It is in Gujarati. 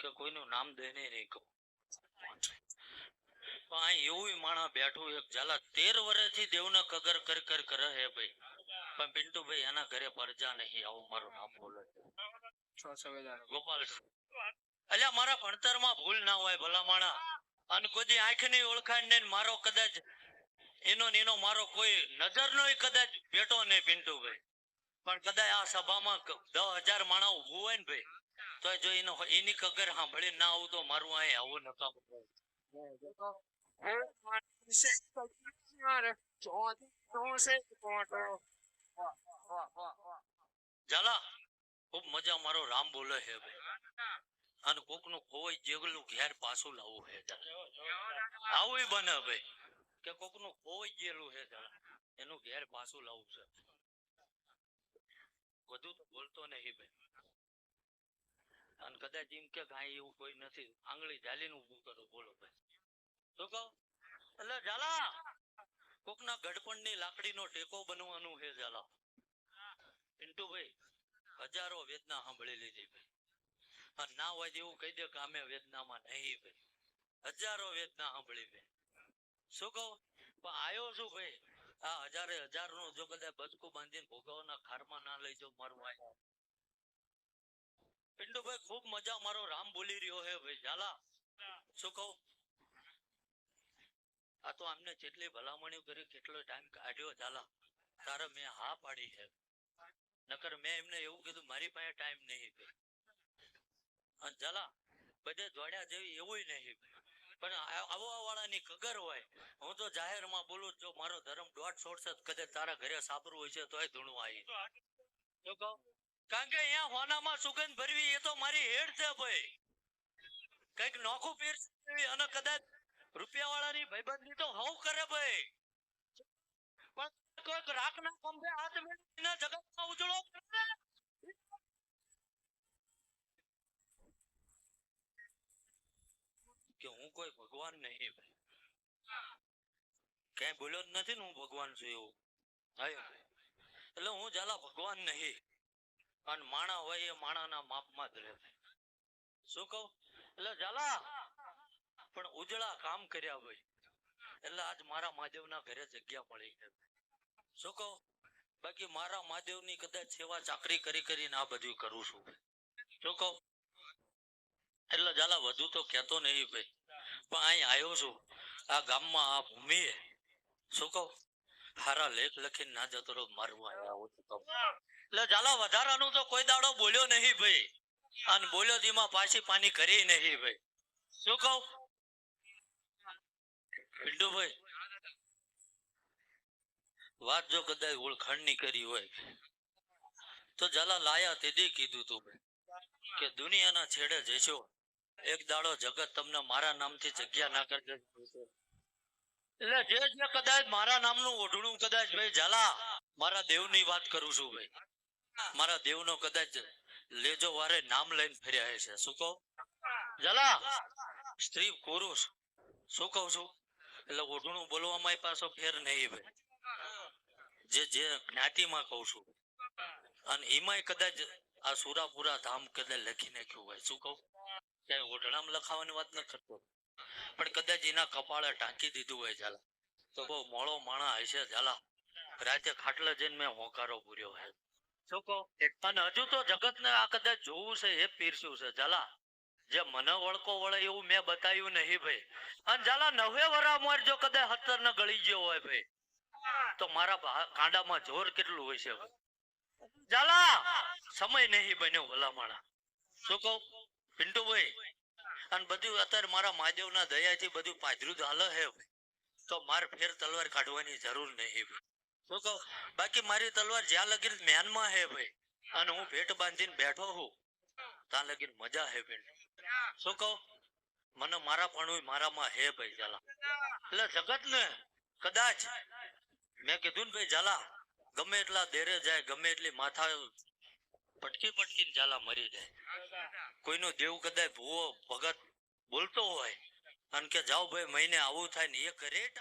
કે કોઈનું નામ દઈને નહીં કહું. પણ એવું માણસ બેઠું એક ઝાલા તેર વર્ષથી દેવને કગર કર કર કરે હે ભાઈ. પણ પિન્ટુભાઈ એના ઘરે પરજા નહીં, આવું મારું નામ બોલે ગોપાલ અલ્યા, મારા ભણતરમાં ભૂલ ના હોય ભલા માણા અને કોઈ આંખ આંખની ઓળખાણ ને મારો કદાચ એનો ને મારો કોઈ નજર નો કદાચ બેઠો નહીં પિન્ટુભાઈ. પણ કદાચ આ સભામાં દસ હજાર માણસ ઉભું હોય ને ભાઈ તો જો એનો એની કગર સાંભળી ના આવું તો મારું અહીં આવું નકામ ઝાલા ખૂબ મજા મારો રામ બોલે છે અને કોકનું ખોવાઈ જેગલું ઘેર પાછું લાવવું હે આવું બને ભાઈ. કે કોકનું ખોવાઈ જેલું છે એનું ઘેર પાછું લાવવું છે. વધુ તો બોલતો નહીં ભાઈ. અને કદાચ એમ કે કાંઈ એવું કોઈ નથી. આંગળી ઝાલીને ઊભું કરો, બોલો ભાઈ. શું કહો? એટલે ઝાલા! કોકના ગડપણની લાકડીનો ટેકો બનવાનું છે, ઝાલા. પિન્ટુભાઈ હજારો વેદના સાંભળી લીધી ભાઈ. અને ના હોય તો એવું કહી દે કે અમે વેદનામાં નહીં ભાઈ. હજારો વેદના સાંભળી ભાઈ. શું કહું? પણ આયો છું ભાઈ. આ હજારે હજારનું જો કદાચ બચકું બાંધીને ભોગવવાના ખારમાં ના લઈ જાઉં મારું આય. પિન્ટુભાઈ ખૂબ મજા મારો રામ બોલી રહ્યો હે ભાઈ. ઝાલા. શું કહું? આ તો આમને જેટલી ભલામણી કરી, કેટલો ટાઈમ કાઢ્યો, ઝાલા. તારે મેં હા પાડી છે. નકર મેં એમને એવું કીધું, મારી પાસે ટાઈમ નહીં ભાઈ. ઝાલા, બધે જોડ્યા જેવી એવું નહીં પણ આ- આવવા વાળાની કગર હોય. હું તો જાહેરમાં બોલું જો મારો ધર્મ દોઢ છોડશે કદાચ તારા ઘરે સાપરું હોય છે, તોય ધૂણું આવી શું કહું? કારણ કે અહીંયા હોનામાં સુગંધ ભરવી એ તો મારી હેડ છે ભાઈ. કંઈક નોખું પીરસી અને કદાચ રૂપિયા વાળાની ભાઈબંધી તો હવ કરે ભાઈ. પણ કોઈક રાખના ખંભે હાથ મેળવીને જગતમાં ઉજળો કરે. કે હું કોઈ ભગવાન નહીં ભાઈ. કઈ બોલ્યો નથી ને હું ભગવાન છું એવું. એટલે હું જાલા ભગવાન નહીં. અને માણા હોય એ માણાના માપમાં જ રહે. શું કહું? એટલે ઝાલા, પણ ઉજળા કામ કર્યા હોય, એટલે આજ મારા મહાદેવના ઘરે જગ્યા મળી છે. શું કહું? બાકી મારા મહાદેવની કદાચ સેવા ચાકરી કરી કરીને આ બધું કરું છું. શું કહું? એટલે જાલા વધુ તો કહેતો નહીં ભાઈ. પણ અહીં આવ્યો છું. આ ગામમાં આ ભૂમિએ શું કહું? હારા લેખ લખીને ના જતો મારવા આવ્યા હું. એટલે જાલા, વધારાનું તો કોઈ દાડો બોલ્યો નહીં ભાઈ. અને બોલ્યો ધીમા પાછી પાની કરી નહીં ભાઈ. શું કહું? પિન્ટુભાઈ, વાત જો કદાચ ઓળખાણની કરી હોય. તો ઝાલા લાયા તે કીધું તું ભાઈ કે દુનિયાના છેડે જશો. એક દાડો જગત તમને મારા નામથી જગ્યા ના કરજે એટલે જે જે કદાચ મારા નામનું ઓઢણું કદાચ ભાઈ ઝાલા મારા દેવની વાત કરું છું ભાઈ. મારા દેવનો કદાચ લેજો વારે નામ લઈને ફર્યા છે. શું કહું? જલા સ્ત્રી પુરુષ. શું કહું છું? એટલે ઓઢણું બોલવામાં પાછો ફેર નહીં જે જે જ્ઞાતિમાં કહું છું. અને એમાંય કદાચ આ સુરાપુરા ધામ કદાચ લખી નાખ્યું હોય. શું કહું? ક્યાંય ઓઢણામાં લખાવાની વાત ન કરતો. પણ કદાચ એના કપાળે ટાંકી દીધું હોય ઝાલા. તો બહુ મોળો માણા હશે ઝાલા. રાતે ખાટલા જઈને મેં હોકારો પૂર્યો હે શું કહો અને હજુ તો જગત ને આ કદાચ જોવું છે એ પીરસ્યું છે ઝાલા, જે મને વળકો વળે એવું મેં બતાવ્યું નહીં ભાઈ અને ઝાલા, નવે વરા મોર જો કદાચ હતર ને ગળી ગયો હોય ભાઈ, તો મારા કાંડામાં જોર કેટલું હોય છે ઝાલા, સમય નહીં બન્યો ભલામાણા શું કહું પિન્ટુભાઈ, અને બધું અત્યારે મારા મહાદેવના દયાથી બધું પાધરું જ હાલે હે ભાઈ. તો મારે ફેર તલવાર કાઢવાની જરૂર નહીં ભાઈ. શું કહું, બાકી મારી તલવાર જ્યાં લગી મેનમાં હે ભાઈ, અને હું ભેટ બાંધીને બેઠો હું, ત્યાં લગી મજા હે ભાઈ શું કહું? મને મારા પણ મારામાં હે ભાઈ, ઝાલા. એટલે જગત ને કદાચ મેં કીધું ને ભાઈ, ઝાલા, ગમે એટલા દેરે જાય, ગમે એટલી માથા પટકી પટકીને ઝાલા મરી જાય. કોઈનો દેવ કદાચ ભૂવો ભગત બોલતો હોય, અને કે જાઓ ભાઈ, મહિને આવું થાય ને એક રેટ